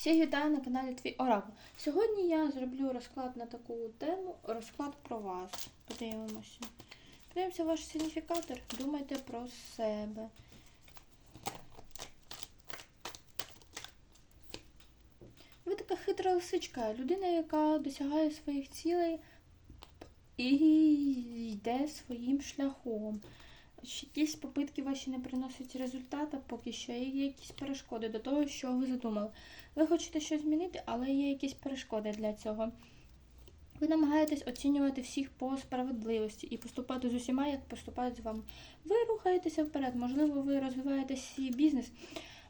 Всіх вітаю на каналі Твій Оракул. Сьогодні я зроблю розклад на таку тему, розклад про вас. Подивимося. Подивимося ваш сигніфікатор. Думайте про себе. Ви така хитра лисичка, людина, яка досягає своїх цілей і йде своїм шляхом. Якісь попитки ваші не приносять результату, поки що є якісь перешкоди до того, що ви задумали. Ви хочете щось змінити, але є якісь перешкоди для цього. Ви намагаєтесь оцінювати всіх по справедливості і поступати з усіма, як поступають з вами. Ви рухаєтеся вперед, можливо, ви розвиваєте свій бізнес.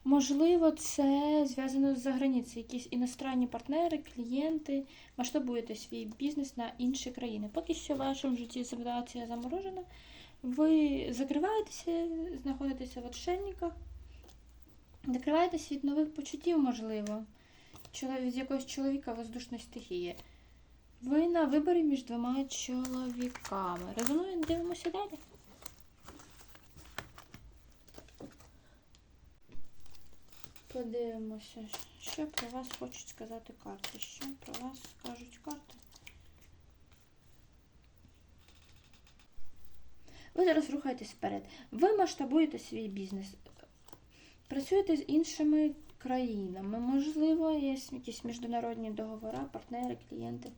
Можливо, це зв'язано з заграницею, якісь іностранні партнери, клієнти, масштабуєте свій бізнес на інші країни. Поки що в вашому житті ситуація заморожена. Ви закриваєтеся, знаходитеся в отшельниках, закриваєтесь від нових почуттів, можливо, від якогось чоловіка воздушної стихії. Ви на виборі між двома чоловіками. Резонує, дивимося далі. Подивимося, що про вас хочуть сказати карти. Що про вас скажуть карти? Ви зараз рухаєтесь вперед. Ви масштабуєте свій бізнес. Працюєте з іншими країнами. Можливо, є якісь міжнародні договори, партнери, клієнти.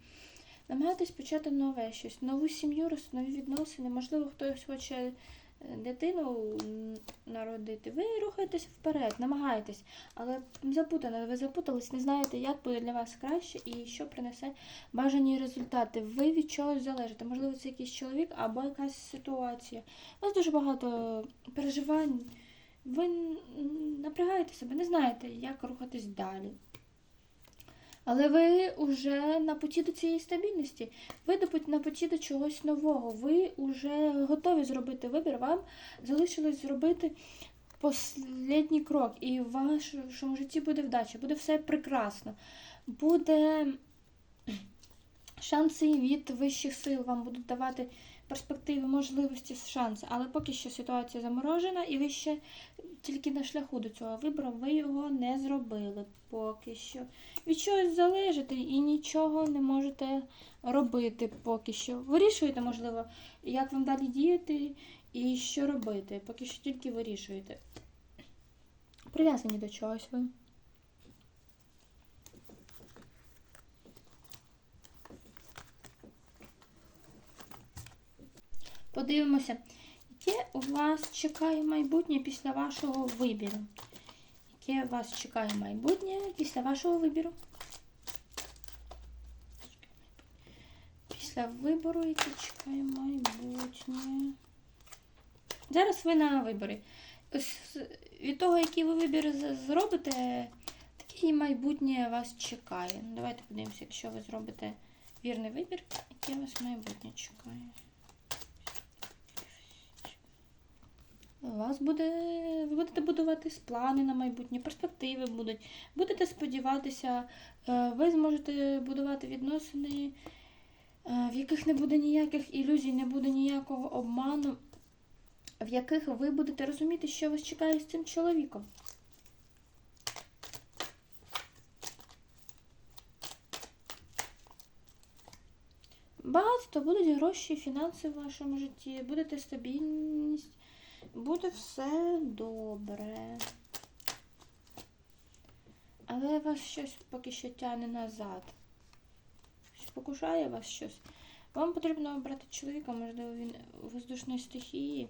Намагаєтесь почати нове щось, нову сім'ю, нові відносини. Можливо, хтось хоче дитину народити. Ви рухаєтесь вперед, намагаєтесь, але запутано, ви запутались, не знаєте, як буде для вас краще і що принесе бажані результати. Ви від чогось залежите. Можливо, це якийсь чоловік або якась ситуація. У вас дуже багато переживань. Ви напрягаєте себе, не знаєте, як рухатись далі. Але ви вже на путі до цієї стабільності. Ви на путі до чогось нового. Ви вже готові зробити вибір. Вам залишилось зробити останній крок. І в вашому житті буде вдача, буде все прекрасно. Буде шанси від вищих сил, вам будуть давати перспективи, можливості, шанси. Але поки що ситуація заморожена, і ви ще тільки на шляху до цього вибору, ви його не зробили поки що. Від чогось залежите і нічого не можете робити поки що. Вирішуєте, можливо, як вам далі діяти і що робити. Поки що тільки вирішуєте. Прив'язані до чогось ви. Подивимося, яке у вас чекає майбутнє після вашого вибіру. Яке вас чекає майбутнє після вашого вибіру? Після вибору, яке чекає майбутнє. Зараз ви на виборі. Від того, який ви вибір зробите, таке і майбутнє вас чекає. Давайте подивимося, якщо ви зробите вірний вибір, яке вас майбутнє чекає. У вас буде, ви будете будувати плани на майбутнє, перспективи будуть. Будете сподіватися, е, ви зможете будувати відносини, е, в яких не буде ніяких ілюзій, не буде ніякого обману, в яких ви будете розуміти, що вас чекає з цим чоловіком. Багатство будуть гроші, фінанси в вашому житті, будете стабільність. Буде все добре. Але вас щось поки що тягне назад. Спокушає вас щось. Вам потрібно обрати чоловіка, можливо, він воздушної стихії.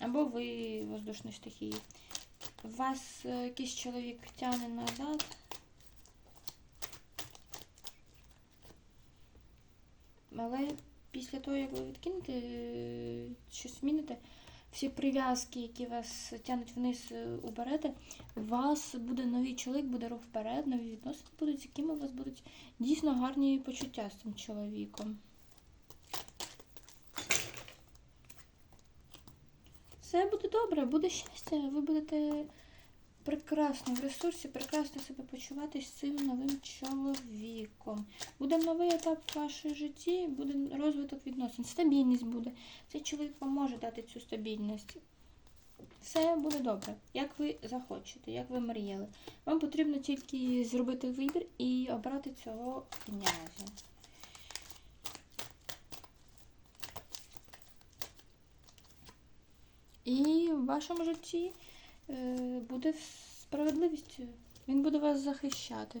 Або ви воздушної стихії. Вас е, якийсь чоловік тягне назад. Але після того, як ви відкинете, е, щось зміните, всі прив'язки, які вас тянуть вниз, е, уберете, у вас буде новий чоловік, буде рух вперед, нові відносини будуть, з якими у вас будуть дійсно гарні почуття з цим чоловіком. Все буде добре, буде щастя, ви будете прекрасно в ресурсі, прекрасно себе почувати з цим новим чоловіком. Буде новий етап в вашому житті, буде розвиток відносин, стабільність буде. Цей чоловік вам може дати цю стабільність. Все буде добре, як ви захочете, як ви мріяли. Вам потрібно тільки зробити вибір і обрати цього князя. І в вашому житті е, буде справедливість. Він буде вас захищати.